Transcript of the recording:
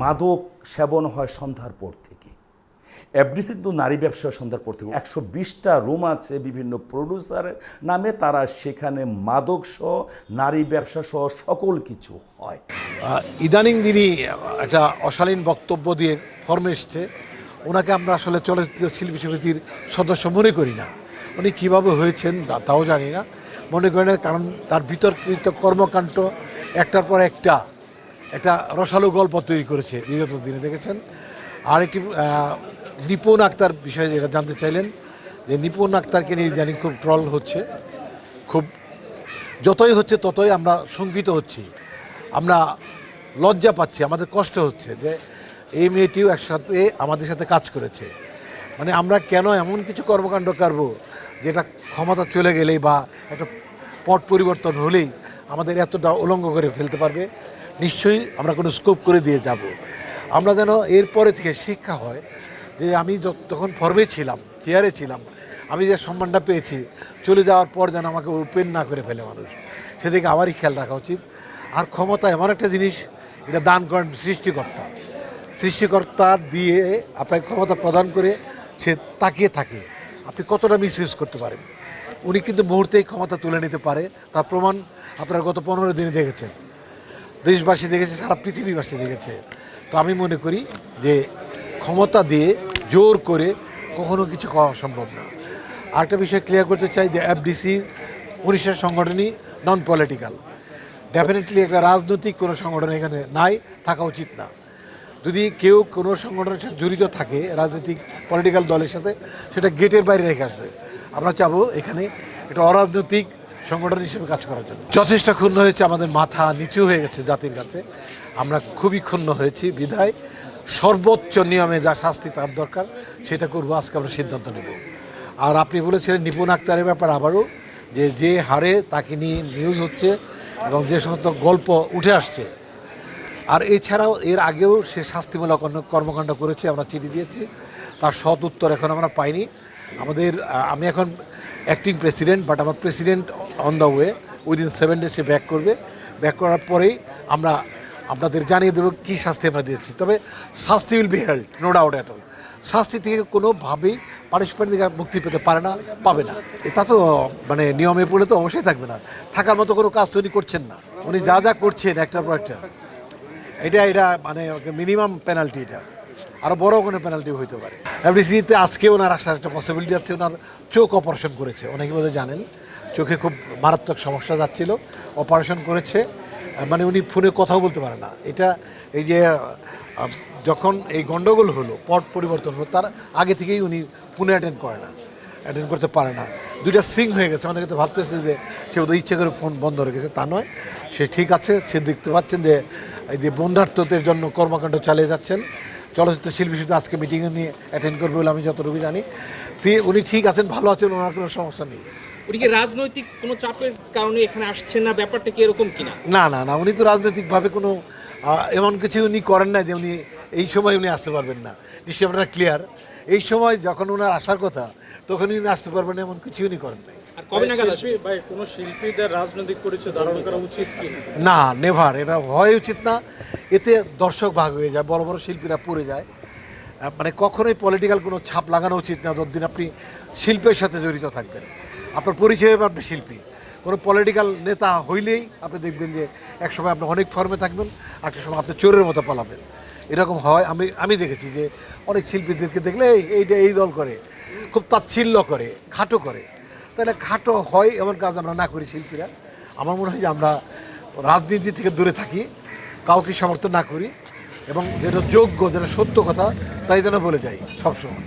মাদক সেবন হয় সন্ধ্যার পর থেকে। কিন্তু নারী ব্যবসা সন্ধ্যার পর থেকে একশো বিশটা রুম আছে বিভিন্ন প্রডিউসারের নামে, তারা সেখানে মাদক সহ, নারী ব্যবসা সহ সকল কিছু হয়। ইদানিং দিনই একটা অশালীন বক্তব্য দিয়ে ফর্মে এসছে, ওনাকে আমরা আসলে চলচ্চিত্র শিল্পী সমিতির সদস্য মনে করি না। উনি কীভাবে হয়েছেন তাও জানি না। মনে করি না, কারণ তার বিতর্কিত কর্মকাণ্ড একটার পর একটা একটা রসালো গল্প তৈরি করেছে বিগত দিনে, দেখেছেন? আর একটি নিপুণ আক্তার বিষয়ে যেটা জানতে চাইলেন, যে নিপুণ আক্তারকে নিয়ে ইদানিং খুব ট্রল হচ্ছে, খুব যতই হচ্ছে ততই আমরা শঙ্কিত হচ্ছি। আমরা লজ্জা পাচ্ছি, আমাদের কষ্ট হচ্ছে যে এই মেয়েটিও একসাথে আমাদের সাথে কাজ করেছে। মানে আমরা কেন এমন কিছু কর্মকাণ্ড করব, যেটা ক্ষমতা চলে গেলেই বা একটা পট পরিবর্তন হলেই আমাদের এতটা উলঙ্গ করে ফেলতে পারবে? নিশ্চয়ই আমরা কোনো স্কোপ করে দিয়ে যাব। আমরা যেন এরপরে থেকে শিক্ষা হয় যে আমি যখন ফর্মে ছিলাম চেয়ারে ছিলাম, আমি যে সম্মানটা পেয়েছি, চলে যাওয়ার পর যেন আমাকে ওপেন না করে ফেলে মানুষ। সেদিকে আমারই খেয়াল রাখা উচিত। আর ক্ষমতা এমন একটা জিনিস, এটা দান করেন সৃষ্টিকর্তা। সৃষ্টিকর্তা দিয়ে আপনাকে ক্ষমতা প্রদান করে সে তাকিয়ে থাকে। আপনি কতটা মিসইউজ করতে পারেন? উনি কিন্তু মুহূর্তেই ক্ষমতা তুলে নিতে পারে। তার প্রমাণ আপনারা গত পনেরো দিনে দেখেছেন। দেশবাসী দেখেছে, সারা পৃথিবীবাসী দেখেছে। তো আমি মনে করি যে ক্ষমতা দিয়ে জোর করে কখনো কিছু করা সম্ভব না। আরেকটা বিষয় ক্লিয়ার করতে চাই, যে এফডিসি উনিশের সংগঠনই নন পলিটিক্যাল ডেফিনেটলি একটা রাজনৈতিক কোনো সংগঠন এখানে নাই, থাকা উচিত না। যদি কেউ কোনো সংগঠনের সাথে জড়িত থাকে, রাজনৈতিক পলিটিক্যাল দলের সাথে, সেটা গেটের বাইরে রেখে আসবে। আমরা চাবো এখানে একটা অরাজনৈতিক সংগঠন হিসেবে কাজ করার জন্য। যথেষ্ট ক্ষুণ্ণ হয়েছে, আমাদের মাথা নিচু হয়ে গেছে জাতির কাছে। আমরা খুবই ক্ষুণ্ণ হয়েছি, বিধায় সর্বোচ্চ নিয়মে যা শাস্তি তার দরকার, সেটা করব, আজকে আমরা সিদ্ধান্ত নেব। আর আপনি বলেছিলেন নিপুণ আক্তারের ব্যাপার আবারও, যে যে হারে তাকে নিয়ে নিউজ হচ্ছে এবং যে সমস্ত গল্প উঠে আসছে। আর এছাড়াও এর আগেও সে শাস্তিমূলক কর্মকাণ্ড করেছে, আমরা চিঠি দিয়েছি। তার সৎ উত্তর এখন আমরা পাইনি। আমাদের আমি এখন অ্যাক্টিং প্রেসিডেন্ট বাট আমার president on the way within seven day say back করবে। ব্যাক করার পরেই আমরা আপনাদের জানিয়ে দেবো কী শাস্তি আমরা দিয়েছি। তবে শাস্তি will be held no doubt at all শাস্তি থেকে কোনোভাবেই পানিশমেন্ট থেকে মুক্তি পেতে পারে না, পাবে না। এটা তো মানে নিয়মে পড়লে তো অবশ্যই থাকবে না। থাকার মতো কোনো কাজ তো উনি করছেন না। উনি যা যা করছেন একটার পর একটা। এটা এটা মানে মিনিমাম পেনাল্টি এটা। আরও বড় কোনো পেনাল্টি হইতে পারে। এফডিসিতে আজকে ওনার আসার একটা পসিবিলিটি আছে। ওনার চোখ অপারেশন করেছে। অনেকে বোধহয় জানেন। চোখে খুব মারাত্মক সমস্যা যাচ্ছিল অপারেশন করেছে মানে উনি ফোনে কথাও বলতে পারে না। এটা এই যে যখন এই গণ্ডগোল হলো, পট পরিবর্তন হলো, তার আগে থেকেই উনি পুনে অ্যাটেন্ড করে না অ্যাটেন্ড করতে পারে না। দুইটা সিং হয়ে গেছে, অনেকে তো ভাবতেছে যে সে ওদের ইচ্ছে করে ফোন বন্ধ রেখেছে তা নয়। সে ঠিক আছে, সে দেখতে পাচ্ছেন যে এই যে বন্ধার্থদের জন্য কর্মকাণ্ড চালিয়ে যাচ্ছেন। চলচ্চিত্র শিল্পী শুধু আজকে মিটিংয়ে নিয়ে অ্যাটেন্ড করবে বলে আমি যতটুকু জানি। তিনি উনি ঠিক আছেন, ভালো আছেন, ওনার কোনো সমস্যা নেই। উনি কি রাজনৈতিক কোনো চাপের কারণে এখানে আসছেন না? ব্যাপারটা কি এরকম কিনা? না না না উনি তো রাজনৈতিকভাবে কোনো এমন কিছু উনি করেন না যে উনি এই সময় উনি আসতে পারবেন না। নিশ্চয়ই আপনারা ক্লিয়ার এই সময় যখন ওনার আসার কথা তখন উনি আসতে পারবেন এমন কিছু উনি করেন নাই। আর কবে নাগাদ আসবে শিল্পী ভাই কোনো শিল্পীদের রাজনৈতিক পরিচয় ধারণ করা উচিত না নেভার এটা হয় উচিত না। এতে দর্শক ভাগ হয়ে যায় বড় বড় শিল্পীরা পড়ে যায়। মানে কখনোই পলিটিক্যাল কোনো ছাপ লাগানো উচিত না যতদিন আপনি শিল্পের সাথে জড়িত থাকবেন। আপনার পরিচয় হবে আপনি শিল্পী। কোনো পলিটিক্যাল নেতা হইলেই আপনি দেখবেন যে একসময় আপনি অনেক ফর্মে থাকবেন একটা সময় আপনি চোরের মতো পালাবেন। এরকম হয়, আমি আমি দেখেছি যে অনেক শিল্পীদেরকে দেখলে এই- এইটা এই দল করে, খুব তাচ্ছিল্য করে, খাটো করে। তাহলে খাটো হয় এমন কাজ আমরা না করি শিল্পীরা। আমার মনে হয় যে আমরা রাজনীতি থেকে দূরে থাকি, কাউকে সমর্থন না করি, এবং যেটা যোগ্য, যেটা সত্য কথা, তাই যেন বলে যাই সবসময়।